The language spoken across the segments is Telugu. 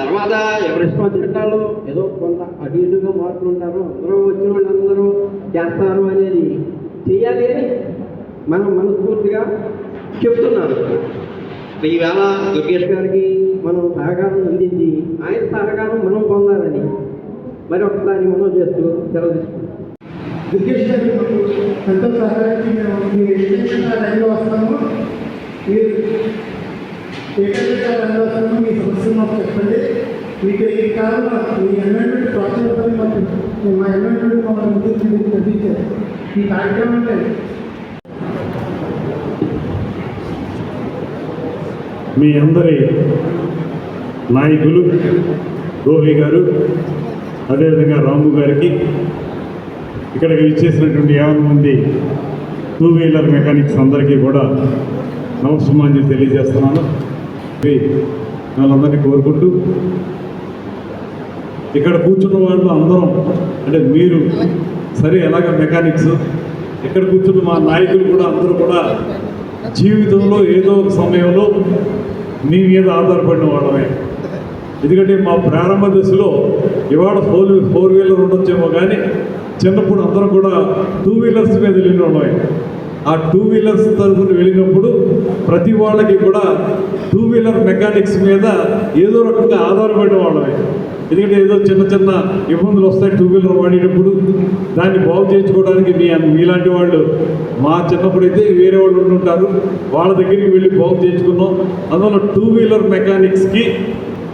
తర్వాత ఎవరిష్టం వచ్చినట్టాలు ఏదో కొంత అటు ఇటుగా మార్పులు ఉంటారు అందరూ వచ్చిన వాళ్ళందరూ చేస్తారు అనేది చెయ్యాలి అని మనం మనస్ఫూర్తిగా చెప్తున్నాను ఈవేళ దుర్గేష్ గారికి మనం సహకారం అందించి ఆయన సహకారం మనం పొందాలని మరి ఒకసారి మనం చేస్తూ సెలవు దుర్గేష్ గారికి ఎంతో సహకరించి మేము వస్తామో మీరు ఏకైనా లైన్లో మీ సమస్యలు మాకు చెప్పండి మీకు ఈ కారణం మీ అమెండ్మెంట్ ప్రోత్సాహపడి మాకు మా అమెండ్మెంట్ మమ్మల్ని ముందుకు పంపించారు ఈ కార్యక్రమం మీ అందరి నాయకులు గోపి గారు అదేవిధంగా రాము గారికి ఇక్కడికి ఇచ్చేసినటువంటి యాభై మంది టూ వీలర్ మెకానిక్స్ అందరికీ కూడా నమస్సుమాంజలి తెలియజేస్తున్నాను. వాళ్ళందరినీ కోరుకుంటూ ఇక్కడ కూర్చున్న వాళ్ళు అందరం అంటే మీరు సరే ఎలాగ మెకానిక్స్ ఇక్కడ కూర్చున్న మా నాయకులు కూడా అందరూ కూడా జీవితంలో ఏదో ఒక సమయంలో మీ మీద ఆధారపడిన వాళ్ళమే. ఎందుకంటే మా ప్రారంభ దశలో ఇవాళ ఫోర్ ఫోర్ వీలర్ ఉండొచ్చేమో కానీ చిన్నప్పుడు అందరం కూడా టూ వీలర్స్ మీద వెళ్ళిన వాళ్ళమే ఆ టూ వీలర్స్ తరఫున వెళ్ళినప్పుడు ప్రతి వాళ్ళకి కూడా టూ వీలర్ మెకానిక్స్ మీద ఏదో రకంగా ఆధారపడిన వాళ్ళమే. ఎందుకంటే ఏదో చిన్న చిన్న ఇబ్బందులు వస్తాయి టూ వీలర్ వాడేటప్పుడు. దాన్ని బాగు చేయించుకోవడానికి మీ మీలాంటి వాళ్ళు మా చిన్నప్పుడైతే వేరే వాళ్ళు ఉంటుంటారు వాళ్ళ దగ్గరికి వెళ్ళి బాగు చేయించుకున్నాం. అందువల్ల టూ వీలర్ మెకానిక్స్కి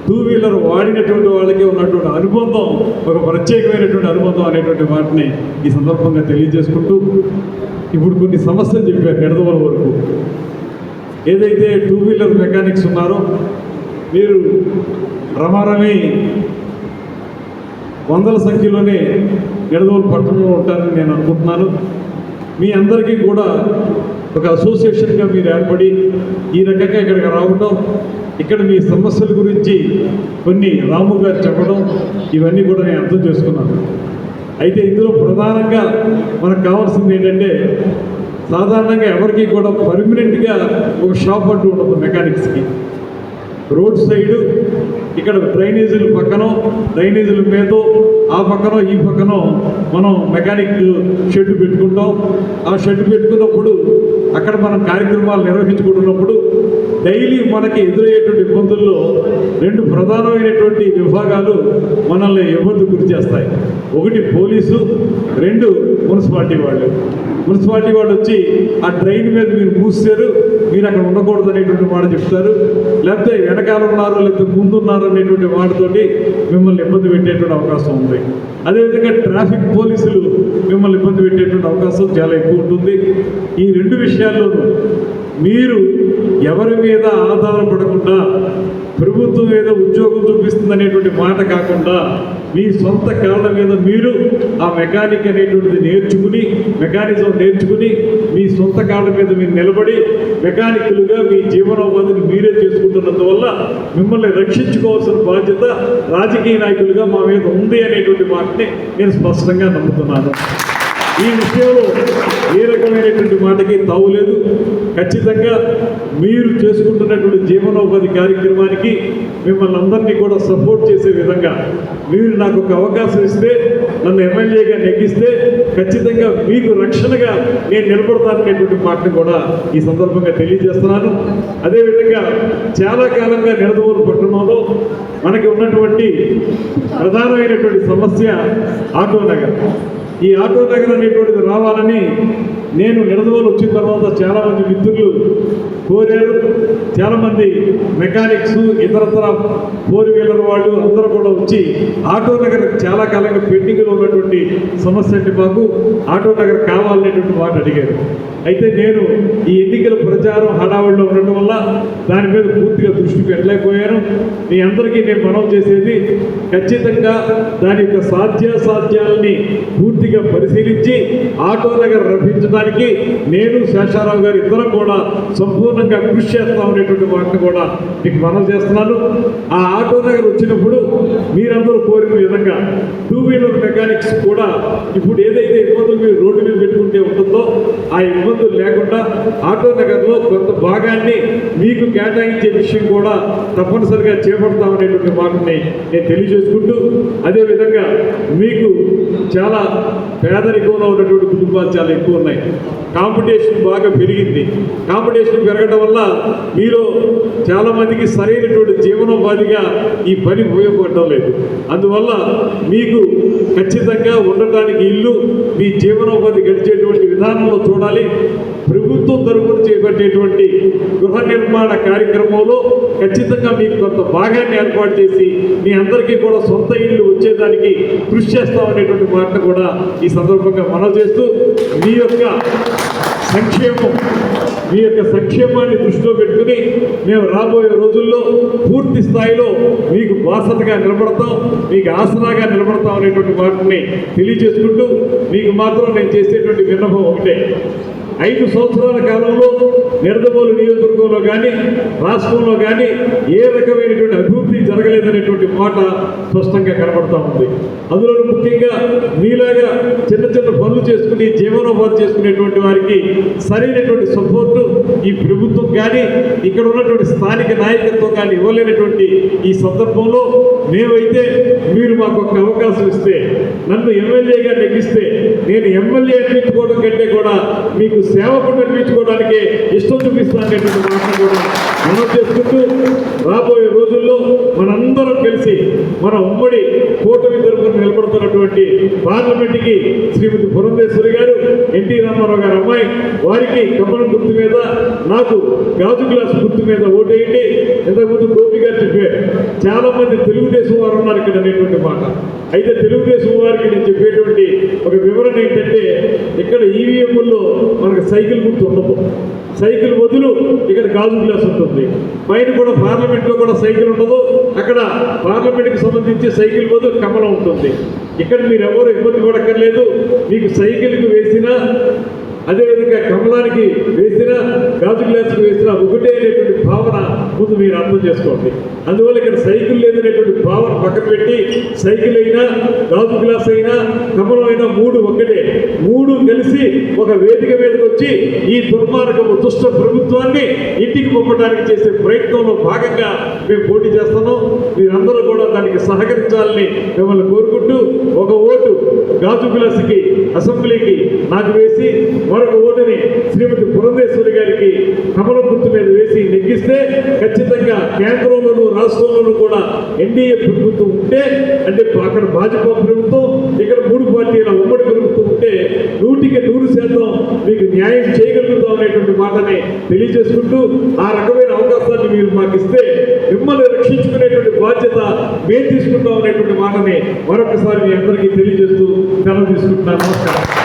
టూ వీలర్ వాడినటువంటి వాళ్ళకి ఉన్నటువంటి అనుబంధం ఒక ప్రత్యేకమైనటువంటి అనుబంధం అనేటువంటి వాటిని ఈ సందర్భంగా తెలియజేసుకుంటూ ఇప్పుడు కొన్ని సమస్యలు చెప్పారు గడదవల వరకు. ఏదైతే టూ వీలర్ మెకానిక్స్ ఉన్నారో మీరు రమారమి వందల సంఖ్యలోనే గడదవోలు పట్టణంలో ఉంటారని నేను అనుకుంటున్నాను. మీ అందరికీ కూడా ఒక అసోసియేషన్గా మీరు ఏర్పడి ఈ రకంగా ఇక్కడికి రావడం ఇక్కడ మీ సమస్యల గురించి కొన్ని రాము గారు చెప్పడం ఇవన్నీ కూడా నేను అర్థం చేసుకున్నాను. అయితే ఇందులో ప్రధానంగా మనకు కావాల్సింది ఏంటంటే సాధారణంగా ఎవరికి కూడా పర్మనెంట్గా ఒక షాప్ అంటూ ఉండదు మెకానిక్స్కి. రోడ్ సైడు ఇక్కడ డ్రైనేజీల పక్కన డ్రైనేజీల మీద ఆ పక్కన ఈ పక్కన మనం మెకానిక్ షెడ్ పెట్టుకుంటాం. ఆ షెడ్ పెట్టుకున్నప్పుడు అక్కడ మనం కార్యక్రమాలు నిర్వహించుకుంటున్నప్పుడు డైలీ మనకి ఎదురయ్యేటువంటి ఇబ్బందుల్లో రెండు ప్రధానమైనటువంటి విభాగాలు మనల్ని ఇబ్బంది గురి చేస్తాయి. ఒకటి పోలీసు రెండు మున్సిపాలిటీ వాళ్ళు. మున్సిపాలిటీ వాళ్ళు వచ్చి ఆ ట్రైన్ మీద మీరు మూసారు మీరు అక్కడ ఉండకూడదు అనేటువంటి మాట చెప్తారు. లేకపోతే వెనకాల ఉన్నారు లేకపోతే ముందున్నారు అనేటువంటి మాటతోటి మిమ్మల్ని ఇబ్బంది పెట్టేటువంటి అవకాశం ఉంది. అదేవిధంగా ట్రాఫిక్ పోలీసులు మిమ్మల్ని ఇబ్బంది పెట్టేటువంటి అవకాశం చాలా ఎక్కువ ఉంటుంది. ఈ రెండు విషయాల్లోనూ మీరు ఎవరి మీద ఆధారపడకుండా ప్రభుత్వం ఏదో ఉద్యోగం చూపిస్తుంది అనేటువంటి మాట కాకుండా మీ సొంత కాళ్ళ మీద మీరు ఆ మెకానిక్ అనేటువంటిది నేర్చుకుని మెకానిజం నేర్చుకుని మీ సొంత కాళ్ళ మీద మీరు నిలబడి మెకానికులుగా మీ జీవనోపాధిని మీరే చేసుకుంటున్నందువల్ల మిమ్మల్ని రక్షించుకోవాల్సిన బాధ్యత రాజకీయ నాయకులుగా మా మీద ఉంది అనేటువంటి మాటని నేను స్పష్టంగా నమ్ముతున్నాను. ఈ విషయంలో ఏ రకమైనటువంటి మాటకి తావులేదు ఖచ్చితంగా మీరు చేసుకుంటున్నటువంటి జీవనోపాధి కార్యక్రమానికి మిమ్మల్ని అందరినీ కూడా సపోర్ట్ చేసే విధంగా మీరు నాకు ఒక అవకాశం ఇస్తే నన్ను ఎమ్మెల్యేగా నెగ్గిస్తే ఖచ్చితంగా మీకు రక్షణగా నేను నిలబడతాననేటువంటి మాటను కూడా ఈ సందర్భంగా తెలియజేస్తున్నాను. అదేవిధంగా చాలా కాలంగా నిడదవోలు పట్టణంలో మనకి ఉన్నటువంటి ప్రధానమైనటువంటి సమస్య ఆటో నగర్ ఈ ఆటో నగర్ అనేటువంటిది రావాలని నేను నిడదవోలు వచ్చిన తర్వాత చాలామంది మిత్రులు కోరారు. చాలామంది మెకానిక్స్ ఇతరతర ఫోర్ వీలర్ వాళ్ళు అందరూ కూడా వచ్చి ఆటో నగర్ చాలా కాలంగా పెండింగ్లో ఉన్నటువంటి సమస్య అంటే మాకు ఆటో నగర్ కావాలనేటువంటి మాట అడిగారు. అయితే నేను ఈ ఎన్నికల ప్రచారం హడావుడిలో ఉండటం వల్ల దాని మీద పూర్తిగా దృష్టి పెట్టలేకపోయాను. మీ అందరికీ నేను మనం చేసేది ఖచ్చితంగా దాని యొక్క సాధ్యాసాధ్యాలని పూర్తిగా పరిశీలించి ఆటో నగర్ రప్పించడానికి చేయడానికి నేను శేషారావు గారు ఇద్దరం కూడా సంపూర్ణంగా కృషి చేస్తామనేటువంటి మాటను కూడా మీకు మనం చేస్తున్నాను. ఆ ఆటో దగ్గర వచ్చినప్పుడు మీరందరూ కోరిన విధంగా టూ వీలర్ మెకానిక్స్ కూడా ఇప్పుడు ఏదైతే ఇబ్బందులు మీరు రోడ్డు మీద పెట్టుకుంటే ఉంటుందో ఆ ఇబ్బందులు లేకుండా ఆటో నగర్లో కొంత భాగాన్ని మీకు కేటాయించే విషయం కూడా తప్పనిసరిగా చేపడతామనేటువంటి మాటని నేను తెలియజేసుకుంటూ అదేవిధంగా మీకు చాలా పేదరికంలో ఉన్నటువంటి కుటుంబాలు చాలా ఎక్కువ ఉన్నాయి. కాంపిటీషన్ బాగా పెరిగింది. కాంపిటీషన్ పెరగడం వల్ల మీలో చాలామందికి సరైనటువంటి జీవనోపాధిగా ఈ పని ఉపయోగపడటం లేదు. అందువల్ల మీకు ఖచ్చితంగా ఉండటానికి ఇల్లు మీ జీవనోపాధి గడిచేటువంటి విధానంలో చూడాలి. ప్రభుత్వం తరఫున చేపట్టేటువంటి గృహ నిర్మాణ కార్యక్రమంలో ఖచ్చితంగా మీకు కొంత భాగాన్ని ఏర్పాటు చేసి మీ అందరికీ కూడా సొంత ఇల్లు వచ్చేదానికి కృషి చేస్తామనేటువంటి మాటను కూడా ఈ సందర్భంగా మనం చేస్తూ మీ యొక్క సంక్షేమం మీ యొక్క సంక్షేమాన్ని దృష్టిలో పెట్టుకుని మేము రాబోయే రోజుల్లో పూర్తి స్థాయిలో మీకు బాసతగా నిలబడతాం మీకు ఆసనాగా నిలబడతాం అనేటువంటి వాటిని తెలియజేసుకుంటూ మీకు మాత్రం నేను చేసేటువంటి విన్నపం ఒకటే. ఐదు సంవత్సరాల కాలంలో నిడదవోలు నియోజకవర్గంలో కానీ రాష్ట్రంలో కానీ ఏ రకమైనటువంటి అభివృద్ధి జరగలేదనేటువంటి మాట స్పష్టంగా కనబడతా ఉంది. అందులో ముఖ్యంగా మీలాగా చిన్న చిన్న పనులు చేసుకుని జీవనోపాధి చేసుకునేటువంటి వారికి సరైనటువంటి సపోర్టు ఈ ప్రభుత్వం కానీ ఇక్కడ ఉన్నటువంటి స్థానిక నాయకత్వం కానీ ఇవ్వలేనటువంటి ఈ సందర్భంలో మేమైతే మీరు మాకు ఒక అవకాశం ఇస్తే నన్ను ఎమ్మెల్యేగా నెగ్గిస్తే నేను ఎమ్మెల్యే అనిపించుకోవడం కంటే కూడా మీకు సేవకుడు నిర్మించుకోవడానికి ఇష్టం చూపిస్తాననేటువంటి మాట కూడా మనం చేసుకుంటూ రాబోయే రోజుల్లో మనందరం కలిసి మన ఉమ్మడి కూటమి తరఫున నిలబడుతున్నటువంటి పార్లమెంట్కి శ్రీమతి పురంధేశ్వరి గారు ఎన్టీ రామారావు గారు అమ్మాయి వారికి కమలం గుర్తు మీద నాకు గాజు గ్లాస్ గుర్తు మీద ఓటేయండి. ఇంతకుముందు గోపి గారు చెప్పారు చాలా మంది తెలుగుదేశం వారు ఉన్నారు ఇక్కడ అనేటువంటి మాట. అయితే తెలుగుదేశం వారికి నేను చెప్పేటువంటి ఒక వివరణ ఏంటంటే ఇక్కడ ఈవీఎంలో మనకు సైకిల్ గుర్తు ఉండదు. సైకిల్ వదులు ఇక్కడ గాజు గ్లాస్ ఉంటుంది. పైన కూడా పార్లమెంట్లో కూడా సైకిల్ ఉండదు. అక్కడ పార్లమెంట్కి సంబంధించి సైకిల్ వదులు కమలం ఉంటుంది. ఇక్కడ మీరు ఎవరు ఇబ్బంది పడక్కర్లేదు. మీకు సైకిల్కి వేసినా అదేవిధంగా కమలానికి వేసిన గాజు గ్లాసుకు వేసిన ఒకటే అనేటువంటి భావన ముందు మీరు అర్థం చేసుకోండి. అందువల్ల ఇక్కడ సైకిల్ లేదనేటువంటి భావన పక్కన పెట్టి సైకిల్ అయినా గాజు గ్లాస్ అయినా కమలం అయినా మూడు ఒక్కటే. మూడు కలిసి ఒక వేదిక మీదకి వచ్చి ఈ దుర్మార్గము దుష్ట ప్రభుత్వాన్ని ఇంటికి పంపడానికి చేసే ప్రయత్నంలో భాగంగా మేము పోటీ చేస్తున్నాం. మీరందరూ కూడా దానికి సహకరించాలని మిమ్మల్ని కోరుకుంటూ ఒక ఓటు గాజు గ్లాసుకి అసెంబ్లీకి నాకు వేసి మరొక ఓటుని శ్రీమతి పురంధేశ్వరి గారికి కమల గుర్తు మీద వేసి నెగ్గిస్తే ఖచ్చితంగా కేంద్రంలోనూ రాష్ట్రంలోనూ కూడా ఎన్డీఏ ప్రభుత్వం ఉంటే అంటే అక్కడ భాజపా ప్రభుత్వం ఇక్కడ మూడు పార్టీల ఉమ్మడి ప్రభుత్వం ఉంటే నూటికి నూరు శాతం మీకు న్యాయం చేయగలుగుతాం అనేటువంటి మాటని తెలియజేసుకుంటూ ఆ రకమైన అవకాశాన్ని మీరు మాకు ఇస్తే మిమ్మల్ని రక్షించుకునేటువంటి బాధ్యత మేము తీసుకుంటాం అనేటువంటి మాటని మరొకసారి మీ అందరికీ తెలియజేస్తూ సెలవు తీసుకుంటున్నాను. నమస్కారం.